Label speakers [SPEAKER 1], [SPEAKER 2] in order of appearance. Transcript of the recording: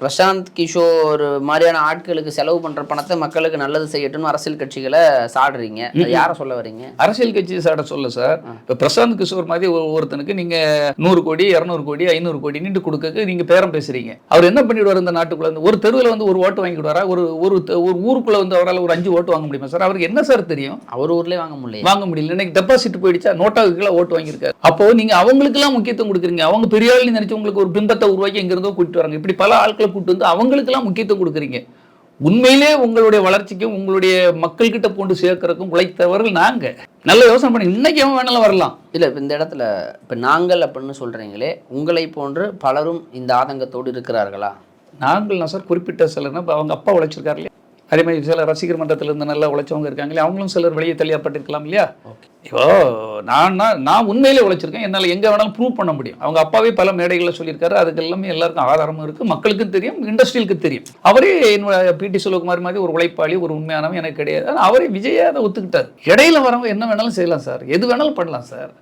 [SPEAKER 1] பிரசாந்த் கிஷோர் மாதிரியான ஆட்களுக்கு செலவு பண்ற பணத்தை மக்களுக்கு நல்லது செய்யட்டும்னு அரசியல் கட்சிகளை சாடுறீங்க. யாரை சொல்ல வர்றீங்க
[SPEAKER 2] அரசியல் கட்சி சாட சொல்ல சார். இப்போ பிரசாந்த் கிஷோர் மாதிரி ஒரு- ஒருத்தனுக்கு நீங்க நூறு கோடி இரநூறு கோடி ஐநூறு கோடி நின்று கொடுக்க நீங்க பேரம் பேசுறீங்க. அவர் என்ன பண்ணிடுவார் இந்த நாட்டுக்குள்ள வந்து? ஒரு தெருவில் வந்து ஒரு ஓட்டு வாங்கிடுவாரா? ஒரு ஒரு ஒரு ஊருக்குள்ள வந்து அவரால் ஒரு அஞ்சு ஓட்டு வாங்க முடியுமா சார்? அவருக்கு என்ன சார் தெரியும்?
[SPEAKER 1] அவர் ஊர்லயே வாங்க முடியல.
[SPEAKER 2] வாங்க முடியல. இன்னைக்கு டெபாசிட் போயிடுச்சா? நோட்டாவுக்கு கீழே ஓட்டு வாங்கியிருக்காரு. அப்போ நீங்க அவங்களுக்கெல்லாம் முக்கியத்துவம் கொடுக்குறீங்க. அவங்க பெரிய நினைச்சு உங்களுக்கு ஒரு பிம்பத்தை உருவாக்கி எங்க இருந்தோ கூட்டிட்டு வராங்க. இப்படி பல ஆட்களை கூட்டு வந்து அவங்களுக்கெல்லாம் முக்கியத்துவம் கொடுக்குறீங்க. உண்மையிலே உங்களுடைய வளர்ச்சிக்கும் உங்களுடைய மக்கள்கிட்ட கொண்டு சேர்க்கறதுக்கும் உழைத்தவர்கள் நாங்க. நல்ல யோசனை பண்ணி இன்னைக்கு அவன் வேணாலும் வரலாம்.
[SPEAKER 1] இல்ல இந்த இடத்துல இப்ப நாங்கள் அப்படின்னு சொல்றீங்களே உங்களை போன்று பலரும் இந்த ஆதங்கத்தோடு இருக்கிறார்களா?
[SPEAKER 2] நாங்கள் சார் குறிப்பிட்ட சிலர்னா இப்போ அவங்க அப்பா உழைச்சிருக்காரு அதே மாதிரி சில ரசிகர் மன்றத்துல இருந்து நல்லா உழைச்சவங்க இருக்காங்க இல்லையா அவங்களும் சிலர் வெளியே தள்ளியப்பட்டிருக்கலாம் இல்லையா? இப்போ நான் நான் உண்மையிலே உழைச்சிருக்கேன் என்னால் எங்கே வேணாலும் ப்ரூவ் பண்ண முடியும். அவங்க அப்பாவே பல மேடைகளில் சொல்லியிருக்காரு அதுக்கு எல்லாமே எல்லாருக்கும் ஆதாரமும் இருக்குது மக்களுக்கும் தெரியும் இண்டஸ்ட்ரியலுக்கு தெரியும். அவரே என்னோட பிடி சிவகுமார் மாதிரி ஒரு உழைப்பாளி ஒரு உண்மையானவன் எனக்கு கிடையாது. அவரே விஜயை அதை ஒத்துக்கிட்டார். இடையில வரவங்க என்ன வேணாலும் செய்யலாம் சார் எது வேணாலும் பண்ணலாம் சார்.